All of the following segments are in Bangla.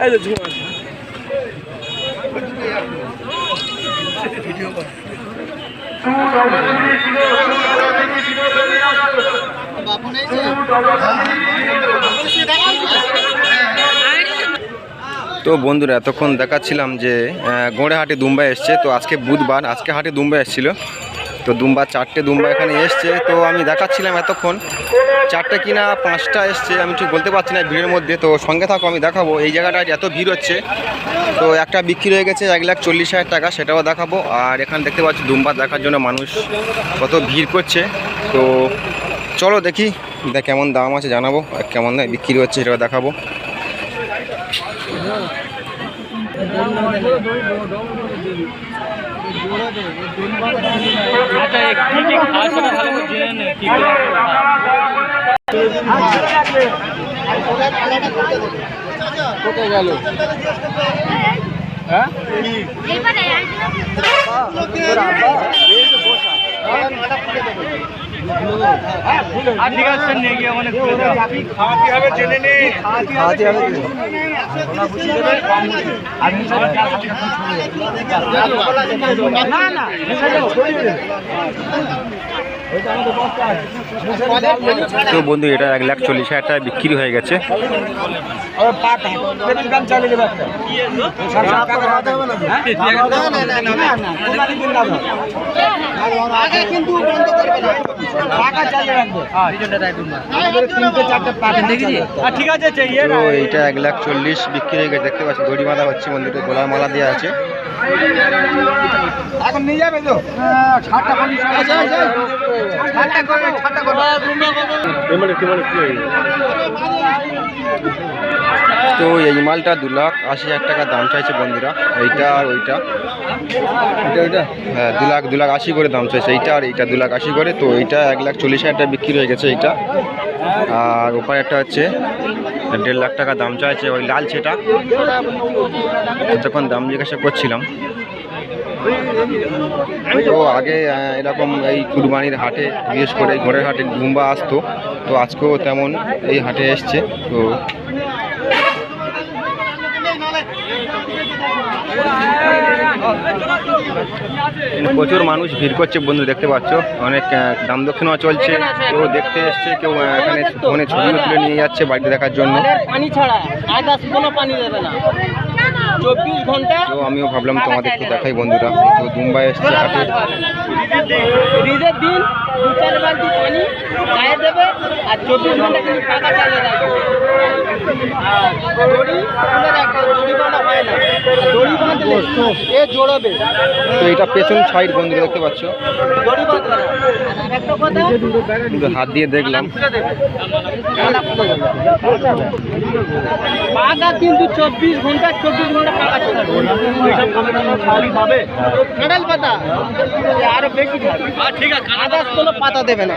এই তো বন্ধুরা এতক্ষণ দেখাচ্ছিলাম যে আহ, গোড়েহাটে দুম্বা এসছে। তো আজকে বুধবার আজকে হাটে দুম্বা এসছিল। তো দুম্বা চারটে, দুম্বা এখানে এসছে, তো আমি দেখাচ্ছিলাম এতক্ষণ। চারটে কিনা পাঁচটা এসছে, আমি ঠিক বলতে পারছি না ভিড়ের মধ্যে, তো সঙ্গে থাকো, আমি দেখাবো। এই জায়গাটায় এত ভিড় হচ্ছে, তো একটা বিক্রি হয়ে গেছে এক লাখ চল্লিশ হাজার টাকা, সেটাও দেখাবো। আর এখানে দেখতে পাচ্ছি দুম্বা দেখার জন্য মানুষ কত ভিড় করছে। তো চলো দেখি, দেখ কেমন দাম আছে, জানাব, আর কেমন বিক্রি হচ্ছে, সেটাও দেখাবো। আচ্ছা কি কি খাওয়া সেটা ভালো করে জেনে নে কি কোথায় গেল হ্যাঁ? ঠিক আছে নিয়ে গিয়ে খাওয়াতে হবে জেনে নে। খাওয়াতে হবে না না তো বন্ধু, এটা এক লাখ চল্লিশ হাজার টাকা বিক্রি হয়ে গেছে। তো এইটা এক লাখ চল্লিশ বিক্রি হয়ে গেছে, দেখতে পাচ্ছি দড়ি মালা হচ্ছে মন্দিরে গোলা মালা দেওয়া আছে। এখন নিয়ে যাবে তো? করবে তো এই মালটা দু লাখ আশি হাজার টাকা দাম চাইছে বন্ধুরা। এইটা আর ওইটা। হ্যাঁ দু লাখ দু লাখ আশি করে দাম চাইছে। এইটা আর এইটা দু লাখ আশি করে। তো এইটা এক লাখ চল্লিশ হাজার টাকা বিক্রি হয়ে গেছে এইটা। আর ওপারে একটা হচ্ছে দেড় লাখ টাকা দাম চাইছে ওই লাল সেটা যখন দাম জিজ্ঞাসা করছিলাম। তো আগে এরকম এই কুরবানির হাটে, বিশেষ করে এই ঘোড়ের হাটে গুম্বা আসতো, তো আজকেও তেমন এই হাটে এসছে, তো প্রচুর মানুষ ভিড় করছে, বন্ধু দেখতে পাচ্ছ, অনেক দাম দক্ষিণও চলছে, কেউ দেখতে এসছে, কেউ এখানে ফোনে ছবিও তুলে নিয়ে যাচ্ছে, বাড়িতে দেখার জন্য। পানি ছাড়া পানি দেবে না। তো আমিও ভাবলাম তোমাদের একটু দেখাই বন্ধুরা। তো দুম্বাই এসছে হাটে দিন দু চার বালতি পানি চায়ে দেবে আর চব্বিশ ঘণ্টা কিন্তু পাকা চালিয়ে রাখবে হয় তো এটা পেছন সাইড বন্ধুরা দেখতে পাচ্ছ? হাত দিয়ে দেখলাম। পাকা কিন্তু চব্বিশ ঘণ্টা চব্বিশ ঘণ্টা পাকা চলবে কাঁঠাল পাতা? আরও বেশি ঠিক আছে কোনো পাতা দেবে না।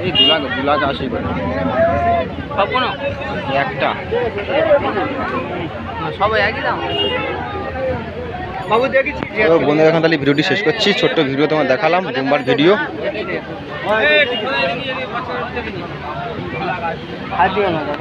এই দু লাখ দু লাখ আশি করে সব কোনো? একটা। সবাই একই দাম? বন্ধুরা এখন তাহলে ভিডিওটি শেষ করছি। ছোট্ট ভিডিও তোমার দেখালাম দুমবার ভিডিও। না।